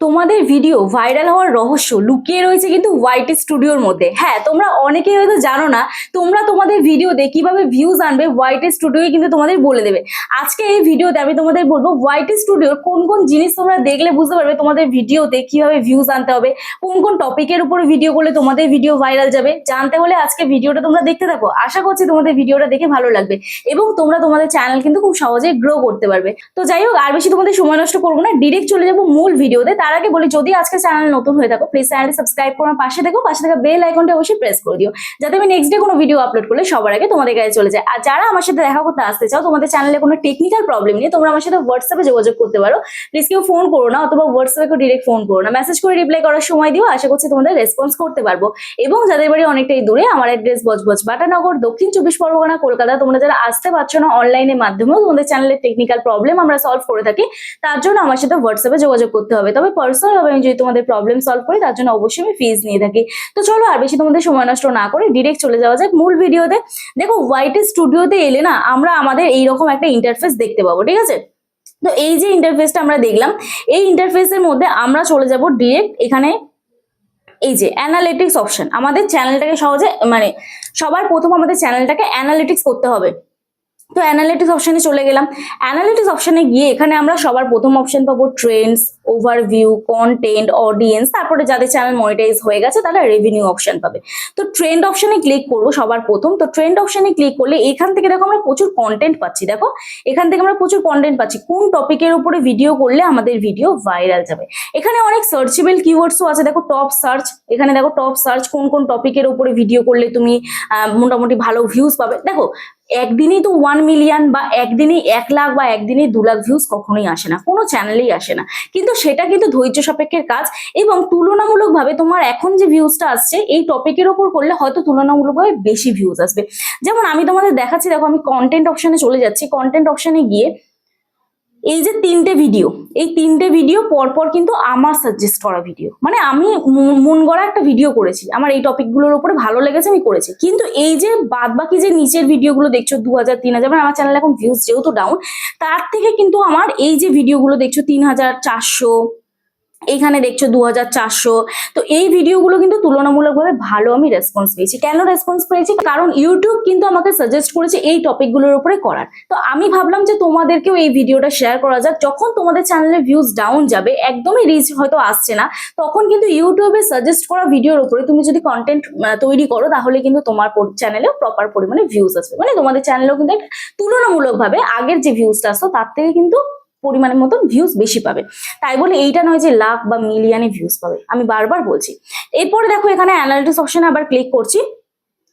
তোমাদের video viral হওয়ার রহস্য লুকিয়ে রয়েছে কিন্তু হোয়াইট স্টুডিওর মধ্যে। হ্যাঁ তোমরা অনেকেই হয়তো জানো না, তোমরা তোমাদের ভিডিওতে কীভাবে ভিউজ আনবে হোয়াইট স্টুডিও কিন্তু তোমাদের বলে দেবে। আজকে এই ভিডিওতে আমি তোমাদের বলব হোয়াইট স্টুডিওর কোন কোন জিনিস তোমরা দেখলে বুঝতে পারবে তোমাদের ভিডিওতে কীভাবে ভিউজ আনতে হবে, কোন কোন টপিকের উপরে ভিডিও করলে তোমাদের ভিডিও ভাইরাল যাবে, জানতে হলে আজকে ভিডিওটা তোমরা দেখতে থাকো। আশা করছি তোমাদের ভিডিওটা দেখে ভালো লাগবে এবং তোমরা তোমাদের চ্যানেল কিন্তু খুব সহজে গ্রো করতে পারবে। তো যাই হোক, আর বেশি তোমাদের সময় নষ্ট করব না ডিরেক্ট চলে যাব মূল ভিডিওতে তার আগে বলি, যদি আজকে চ্যানেল নতুন হয়ে থাকো প্লিজ চ্যানেলটি সাবস্ক্রাইব করে পাশে দেখো পাশে থাকা বেল আইকনটা অবশ্যই প্রেস করে দিও, যাতে আমি নেক্সট ডে কোনো ভিডিও আপলোড করলে সবার আগে তোমাদের কাছে চলে যায়। আর যারা আমার সাথে দেখা করতে আসতে চাও, তোমাদের চ্যানেলে কোনো টেকনিক্যাল প্রবলেম নেই, তোমরা আমার সাথে হোয়াটসঅ্যাপে যোগাযোগ করতে পারো। প্লিজ কেউ ফোন করো না, অথবা হোয়াটসঅ্যাপে কেউ ডিরেক্ট ফোন করো না। মেসেজ করে রিপ্লাই করার সময় দিও, আশা করছি তোমাদের রেসপন্স করতে পারব। এবং যাদের বাড়ি অনেকটাই দূরে, আমার অ্যাড্রেস বজবজ, বাটানগর, দক্ষিণ চব্বিশ পরগনা, কলকাতা, তোমরা যারা আসতে পারছ না অনলাইনের মাধ্যমেও, তোমাদের চ্যানেলের টেকনিক্যাল প্রবলেম আমরা সলভ করে থাকি, তার জন্য আমার সাথে হোয়াটসঅ্যাপে যোগাযোগ করতে হবে। তবে পার্সোনাল ভাবে আমি যদি তোমাদের প্রবলেম সলভ করি, তার জন্য অবশ্যই আমি ফিজ নিয়ে থাকি। তো চলো আর বেশি তোমাদের সময় নষ্ট না করে ডিরেক্ট চলে যাওয়া যাক মূল ভিডিওতে দেখো হোয়াইট স্টুডিওতে এলে না, আমরা আমাদের এইরকম একটা ইন্টারফেস দেখতে পাবো, ঠিক আছে? তো এই যে ইন্টারফেসটা আমরা দেখলাম, এই ইন্টারফেসের মধ্যে আমরা চলে যাব ডিরেক্ট এখানে এই যে অ্যানালিটিক্স অপশন আমাদের চ্যানেলটাকে সহজে মানে সবার প্রথম আমাদের চ্যানেলটাকে অ্যানালিটিক্স করতে হবে। তো অ্যানালিটিক্স অপশনে চলে গেলাম। অ্যানালিটিক্স অপশনে গিয়ে এখানে আমরা সবার প্রথম অপশন পাবো ট্রেন্ডস ওভারভিউ কন্টেন্ট অডিয়েন্স তারপরে যাদের চ্যানেল মনিটাইজ হয়ে গেছে তারা রেভিনিউ অপশন পাবে। তো ট্রেন্ড অপশনে ক্লিক করব সবার প্রথম। তো ট্রেন্ড অপশনে ক্লিক করলে এখান থেকে দেখো আমরা প্রচুর কন্টেন্ট পাচ্ছি। দেখো, এখান থেকে আমরা প্রচুর কন্টেন্ট পাচ্ছি। কোন টপিকের উপরে ভিডিও করলে আমাদের ভিডিও ভাইরাল যাবে? এখানে অনেক সার্চেবল কিওয়ার্ডসও আছে। দেখো টপ সার্চ এখানে দেখো টপ সার্চ কোন কোন টপিকের উপরে ভিডিও করলে তুমি মোটামুটি ভালো ভিউজ পাবে। দেখো একদিনই তো ওয়ান মিলিয়ন বা একদিনই এক লাখ বা একদিনই দু লাখ ভিউজ কখনোই আসে না। কোনো চ্যানেলেই আসে না। কিন্তু সেটা কিন্তু ধৈর্য সাপেক্ষের কাজ এবং তুলনামূলকভাবে তোমার এখন যে ভিউজটা আসছে, এই টপিকের ওপর করলে হয়তো তুলনামূলকভাবে বেশি ভিউজ আসবে। যেমন আমি তোমাদের দেখাচ্ছি, দেখো আমি কন্টেন্ট অপশানে চলে যাচ্ছি। কন্টেন্ট অপশানে গিয়ে এই যে তিনটে ভিডিও এই তিনটে ভিডিও পরপর কিন্তু আমার সাজেস্ট করা ভিডিও মানে আমি মন- গড়া একটা ভিডিও করেছি। আমার এই টপিকগুলোর উপরে ভালো লেগেছে, আমি করেছি। কিন্তু এই যে বাদ বাকি যে নিচের ভিডিওগুলো দেখছ, দু হাজার, তিন হাজার মানে আমার চ্যানেল এখন ভিউজ যেহেতু ডাউন তার থেকে কিন্তু আমার এই যে ভিডিওগুলো দেখছ, তিন হাজার, চারশো এইখানে দেখছ দু হাজার চারশো। তো এই ভিডিওগুলো কিন্তু তুলনামূলকভাবে ভালো আমি রেসপন্স পেয়েছি। কেন রেসপন্স পেয়েছি? কারণ ইউটিউব কিন্তু আমাকে সাজেস্ট করেছে এই টপিকগুলোর উপরে করার। তো আমি ভাবলাম যে তোমাদেরকেও এই ভিডিওটা শেয়ার করা যাক। যখন তোমাদের চ্যানেলে ভিউজ ডাউন যাবে, একদমই রিচ হয়তো আসছে না, তখন কিন্তু ইউটিউবে সাজেস্ট করা ভিডিওর উপরে তুমি যদি কন্টেন্ট তৈরি করো, তাহলে কিন্তু তোমার চ্যানেলেও প্রপার পরিমাণে ভিউজ আসবে। মানে তোমাদের চ্যানেলেও কিন্তু তুলনামূলকভাবে আগের যে ভিউজটা আসতো, তার থেকে কিন্তু পরিমাণের মতন ভিউজ বেশি পাবে। তাই বলে এইটা নয় যে লাখ বা মিলিয়নে ভিউজ পাবে। আমি বারবার বলছি। এরপরে দেখো এখানে অ্যানালিটিক্স অপশনে আবার ক্লিক করছি।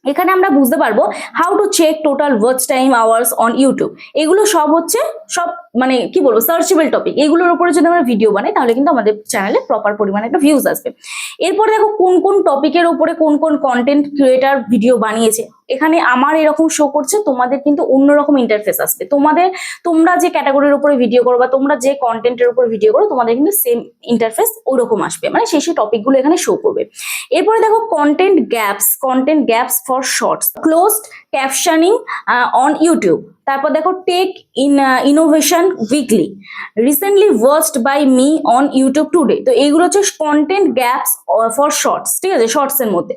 এখানে আমরা বুঝতে পারব how to check total watch time hours on YouTube এগুলো সব হচ্ছে সব মানে কি বলব সার্চেবল টপিক এগুলোর উপরে যদি আমরা ভিডিও বানাই, তাহলে কিন্তু আমাদের চ্যানেলে প্রপার পরিমাণে একটা ভিউজ আসবে। এরপরে দেখো কোন কোন টপিকের উপরে কোন কোন কন্টেন্ট ক্রিয়েটার ভিডিও বানিয়েছে। এখানে আমার এরকম শো করছে, তোমাদের কিন্তু অন্যরকম ইন্টারফেস আসবে। তোমাদের, তোমরা যে ক্যাটাগরির উপরে ভিডিও করো বা তোমরা যে কন্টেন্টের উপর ভিডিও করো, তোমাদের কিন্তু সেম ইন্টারফেস ওরকম আসবে। মানে সেই সেই টপিকগুলো এখানে শো করবে। এরপরে দেখো content gaps content gaps for shorts closed captioning on YouTube তারপর দেখো tech in innovation weekly recently watched by me on YouTube today তো এইগুলো হচ্ছে কন্টেন্ট গ্যাপস ফর শর্টস ঠিক আছে? শর্টস এর মধ্যে।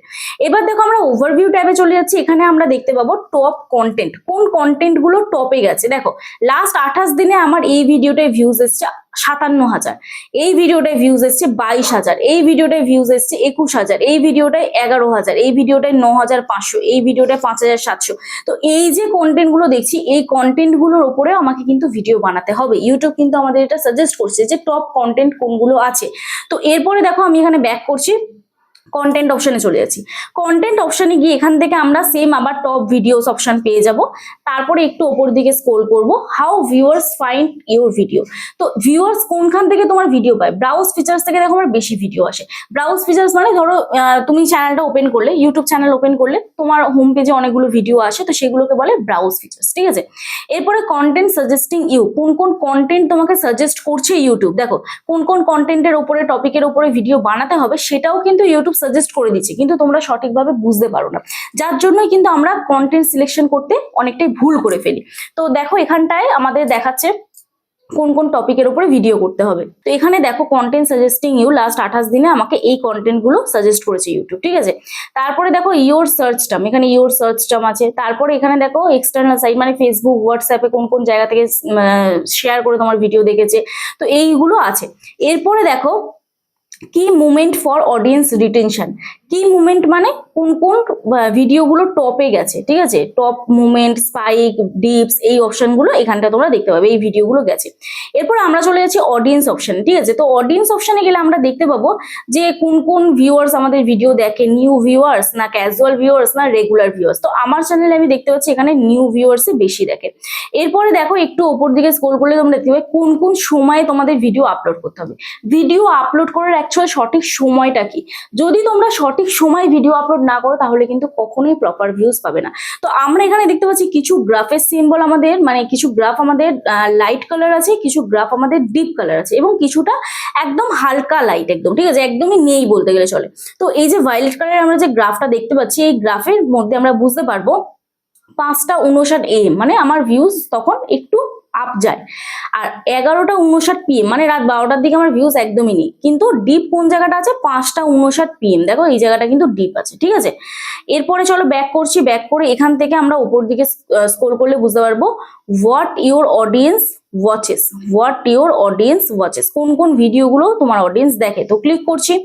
এবার দেখো আমরা ওভারভিউ ট্যাবে চলে যাচ্ছি। এখানে আমরা দেখতে পাবো টপ কন্টেন্ট কোন কন্টেন্টগুলো টপে গেছে দেখো লাস্ট আঠাশ দিনে আমার এই ভিডিওটায় ভিউজ এসছে সাতান্ন হাজার। এই ভিডিওটায় ভিউজ এসছে বাইশ হাজার। এই ভিডিওটায় ভিউজ এসছে একুশ হাজার। এই ভিডিওটায় এগারো হাজার। এই ভিডিওটায় ন হাজার পাঁচশো। এই ভিডিওটায় পাঁচ হাজার সাতশো। তো এই যে কন্টেন্টগুলো দেখছি, এই কন্টেন্টগুলোর ওপরে আমাকে কিন্তু ভিডিও বানাতে হবে। ইউটিউব কিন্তু আমাদের এটা সাজেস্ট করছে যে টপ কন্টেন্ট কোনগুলো আছে। তো এরপরে দেখো আমি এখানে ব্যাক করছি। কন্টেন্ট অপশনে চলে যাচ্ছি। কন্টেন্ট অপশনে গিয়ে এখান থেকে আমরা সেম আবার টপ ভিডিওস অপশন পেয়ে যাব। তারপরে একটু ওপর দিকে স্ক্রোল করব। How viewers find your video তো ভিউয়ার্স কোনখান থেকে তোমার ভিডিও পায়? ব্রাউজ ফিচার্স থেকে দেখো আমার বেশি ভিডিও আসে। ব্রাউজ ফিচার্স মানে ধরো তুমি চ্যানেলটা ওপেন করলে ইউটিউব চ্যানেল ওপেন করলে, তোমার হোম পেজে অনেকগুলো ভিডিও আসে, তো সেগুলোকে বলে ব্রাউজ ফিচার্স ঠিক আছে? এরপরে কন্টেন্ট সাজেস্টিং ইউ কোন কোন কন্টেন্ট তোমাকে সাজেস্ট করছে ইউটিউব দেখো, কোন কোন কন্টেন্টের উপরে টপিকের উপরে ভিডিও বানাতে হবে, সেটাও কিন্তু ইউটিউব সাজেস্ট করে দিচ্ছে, কিন্তু তোমরা সঠিকভাবে বুঝতে পারো না। যার জন্যই কিন্তু আমরা কন্টেন্ট সিলেকশন করতে অনেকটাই ভুল করে ফেলি। তো দেখো এখানটায় আমাদের দেখাচ্ছে কোন কোন টপিকের উপরে ভিডিও করতে হবে। তো এখানে দেখো কন্টেন্ট সাজেস্টিং ইউ লাস্ট আঠাশ দিনে আমাকে এই কন্টেন্টগুলো সাজেস্ট করেছে ইউটিউব ঠিক আছে? তারপরে দেখো ইওর সার্চ টার্ম এখানে ইওর সার্চ টার্ম আছে। তারপরে এখানে দেখো এক্সটার্নাল সাইট মানে ফেসবুক হোয়াটসঅ্যাপে কোন কোন জায়গা থেকে শেয়ার করে তোমার ভিডিও দেখেছে। তো এইগুলো আছে। এরপরে দেখো কি মুভমেন্ট ফর অডিয়েন্স রিটেনশন কি মুভমেন্ট মানে? কোন কোন ভিডিওগুলো টপে গেছে, ঠিক আছে? টপ মুভমেন্ট স্পাইক ডিপস এই অপশনগুলো এখানটা তোমরা দেখতে পাবে, এই ভিডিওগুলো গেছে। এরপর আমরা চলে যাচ্ছি অডিয়েন্স অপশন ঠিক আছে? তো অডিয়েন্স অপশনে গেলে আমরা দেখতে পাবো যে কোন কোন ভিউয়ার্স আমাদের ভিডিও দেখে নিউ ভিউয়ার্স না ক্যাজুয়াল ভিউয়ার্স না রেগুলার ভিউয়ার্স তো আমার চ্যানেলে আমি দেখতে পাচ্ছি এখানে নিউ ভিউয়ার্সই বেশি দেখে। এরপরে দেখো একটু ওপর দিকে স্ক্রল করলে তোমরা দেখতে পাবে কোন কোন সময়ে তোমাদের ভিডিও আপলোড করতে হবে। ভিডিও আপলোড করার অ্যাকচুয়াল সঠিক সময়টা কি? যদি তোমরা সময় ভিডিও আপলোড না করো, তাহলে কিন্তু কখনোই প্রপার ভিউজ পাবে না। তো আমরা এখানে দেখতে পাচ্ছি কিছু গ্রাফের সিম্বল আমাদের মানে কিছু গ্রাফ আমাদের লাইট কালার আছে, কিছু গ্রাফ আমাদের ডিপ কালার আছে, এবং কিছুটা একদম হালকা লাইট একদম, ঠিক আছে? একদমই নেই বলতে গেলে চলে। তো এই যে ভায়োলেট কালারের আমরা যে গ্রাফটা দেখতে পাচ্ছি, এই গ্রাফের মধ্যে আমরা বুঝতে পারব পাঁচটা উনষাট এম মানে আমার ভিউজ তখন একটু আপ যায়। আর এগারোটা উনষাট পিএম মানে রাত বারোটার দিকে আমার ভিউজ একদমই নেই। কিন্তু ডিপ কোন জায়গাটা আছে? পাঁচটা উনষাট পিএম দেখো এই জায়গাটা কিন্তু ডিপ আছে, ঠিক আছে? এরপরে চলো ব্যাক করছি ব্যাক করে এখান থেকে আমরা উপর দিকে স্কোর করলে বুঝতে পারব what your audience watches what your audience watches কোন কোন ভিডিওগুলো তোমার অডিয়েন্স দেখে। তো ক্লিক করছি।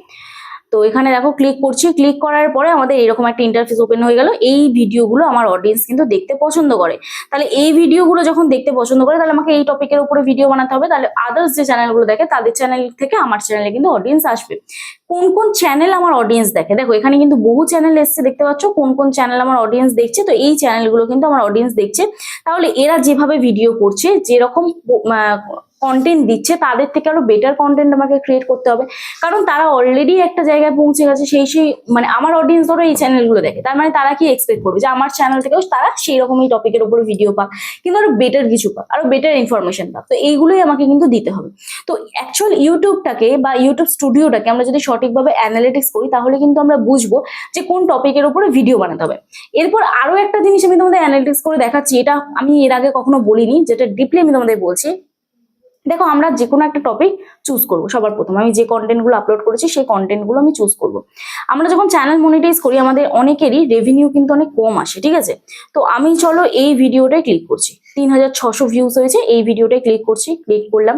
তো এখানে দেখো ক্লিক করছি ক্লিক করার পরে আমাদের এরকম একটা ইন্টারফেস ওপেন হয়ে গেল। এই ভিডিওগুলো আমার অডিয়েন্স কিন্তু দেখতে পছন্দ করে। তাহলে এই ভিডিওগুলো যখন দেখতে পছন্দ করে, তাহলে আমাকে এই টপিকের উপরে ভিডিও বানাতে হবে। তাহলে আদার্স যে চ্যানেলগুলো দেখে, তাদের চ্যানেল থেকে আমার চ্যানেলে কিন্তু অডিয়েন্স আসবে। কোন কোন চ্যানেল আমার অডিয়েন্স দেখে? দেখো, এখানে কিন্তু বহু চ্যানেল এসছে, দেখতে পাচ্ছ? কোন কোন চ্যানেল আমার অডিয়েন্স দেখছে? তো এই চ্যানেলগুলো কিন্তু আমার অডিয়েন্স দেখছে। তাহলে এরা যেভাবে ভিডিও করছে, যেরকম কন্টেন্ট দিচ্ছে, তাদের থেকে আরও বেটার কন্টেন্ট আমাকে ক্রিয়েট করতে হবে। কারণ তারা অলরেডি একটা জায়গায় পৌঁছে গেছে, সেই সেই মানে আমার অডিয়েন্স ধরো এই চ্যানেলগুলো দেখে। তার মানে তারা কি এক্সপেক্ট করবে? যে আমার চ্যানেল থেকেও তারা সেই রকম এই টপিকের উপরে ভিডিও পাক। কিন্তু আরও বেটার কিছু পাক, আরও বেটার ইনফরমেশন পাক। তো এইগুলোই আমাকে কিন্তু দিতে হবে। তো অ্যাকচুয়াল ইউটিউবটাকে বা ইউটিউব স্টুডিওটাকে আমরা যদি সঠিকভাবে অ্যানালিটিক্স করি, তাহলে কিন্তু আমরা বুঝব যে কোন টপিকের উপরে ভিডিও বানাতে হবে। এরপর আরও একটা জিনিস আমি তোমাদের অ্যানালিটিক্স করে দেখাচ্ছি, এটা আমি এর আগে কখনো বলিনি, যেটা ডিপলি আমি তোমাদের বলছি। দেখো আমরা যে কোনো একটা টপিক চুজ করব। সবার প্রথম আমি যে কন্টেন্টগুলো আপলোড করেছি, সেই কন্টেন্টগুলো আমি চুজ করব। আমরা যখন চ্যানেল মনিটাইজ করি, আমাদের অনেকেরই রেভিনিউ কিন্তু অনেক কম আসে, ঠিক আছে? তো আমি চলো এই ভিডিওটাই ক্লিক করছি। তিন হাজার ছশো ভিউজ হয়েছে, এই ভিডিওটাই ক্লিক করছি ক্লিক করলাম।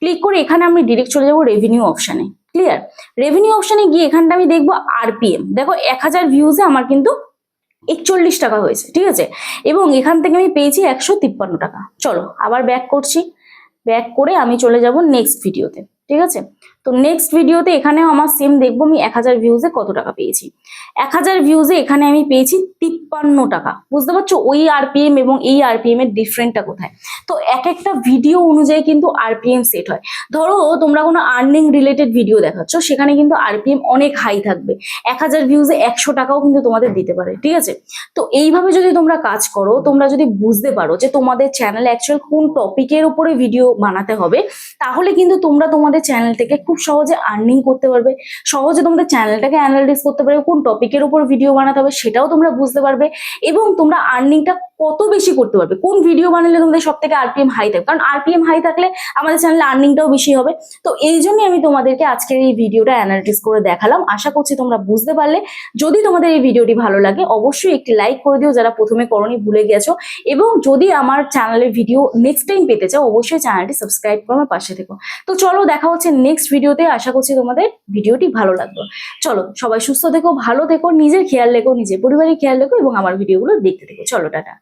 ক্লিক করে এখানে আমি ডিরেক্ট চলে যাব রেভিনিউ অপশানে ক্লিয়ার রেভিনিউ অপশানে গিয়ে এখানটা আমি দেখব আরপিএম দেখো, এক হাজার ভিউজে আমার কিন্তু একচল্লিশ টাকা হয়েছে, ঠিক আছে? এবং এখান থেকে আমি পেয়েছি একশো তিপ্পান্ন টাকা। চলো, আবার ব্যাক করছি। ব্যাক করে আমি চলে যাব নেক্সট ভিডিওতে ঠিক আছে? তো নেক্সট ভিডিওতে এখানেও আমার সেম দেখব, আমি এক হাজার ভিউজে কত টাকা পেয়েছি। এক হাজার ভিউজে এখানে আমি পেয়েছি তিপ্পান্ন টাকা। বুঝতে পারছ? ওই আরপিএম এবং এই আরপিএম এর ডিফারেন্টটা কোথায়? তো এক একটা ভিডিও অনুযায়ী কিন্তু আরপিএম সেট হয়। ধরো, তোমরা কোনো আর্নিং রিলেটেড ভিডিও দেখাচ্ছ, সেখানে কিন্তু আরপিএম অনেক হাই থাকবে। এক হাজার ভিউজে একশো টাকাও কিন্তু তোমাদের দিতে পারে, ঠিক আছে? তো এইভাবে যদি তোমরা কাজ করো, তোমরা যদি বুঝতে পারো যে তোমাদের চ্যানেল অ্যাকচুয়াল কোন টপিকের উপরে ভিডিও বানাতে হবে, তাহলে কিন্তু তোমরা তোমাদের চ্যানেল থেকে খুব সহজে আর্নিং করতে পারবে। সহজে তোমাদের চ্যানেলটাকে অ্যানালাইজ করতে পারবে, কোন টপিকের উপর ভিডিও বানাতে হবে সেটাও তোমরা বুঝতে পারবে এবং তোমরা আর্নিংটা কত বেশি করতে পারবে? কোন ভিডিও বানালে তোমাদের সব থেকে আরপিএম হাই থাকবে? কারণ আরপিএম হাই থাকলে আমাদের চ্যানেলে আর্নিংটাও বেশি হবে। তো এই জন্যই আমি তোমাদেরকে আজকের এই ভিডিওটা অ্যানালিটিস করে দেখালাম। আশা করছি তোমরা বুঝতে পারলে। যদি তোমাদের এই ভিডিওটি ভালো লাগে, অবশ্যই একটি লাইক করে দিও যারা প্রথমে করনি, ভুলে গেছো। এবং যদি আমার চ্যানেলের ভিডিও নেক্সট টাইম পেতে চাও, অবশ্যই চ্যানেলটি সাবস্ক্রাইব করে আমার পাশে থেকো। তো চলো দেখা হচ্ছে নেক্সট ভিডিওতে আশা করছি তোমাদের ভিডিওটি ভালো লাগবে। চলো, সবাই সুস্থ থেকো, ভালো থেকো, নিজের খেয়াল রেখো, নিজের পরিবারের খেয়াল রেখো এবং আমার ভিডিওগুলো দেখতে থেকো। চলো, টাটা।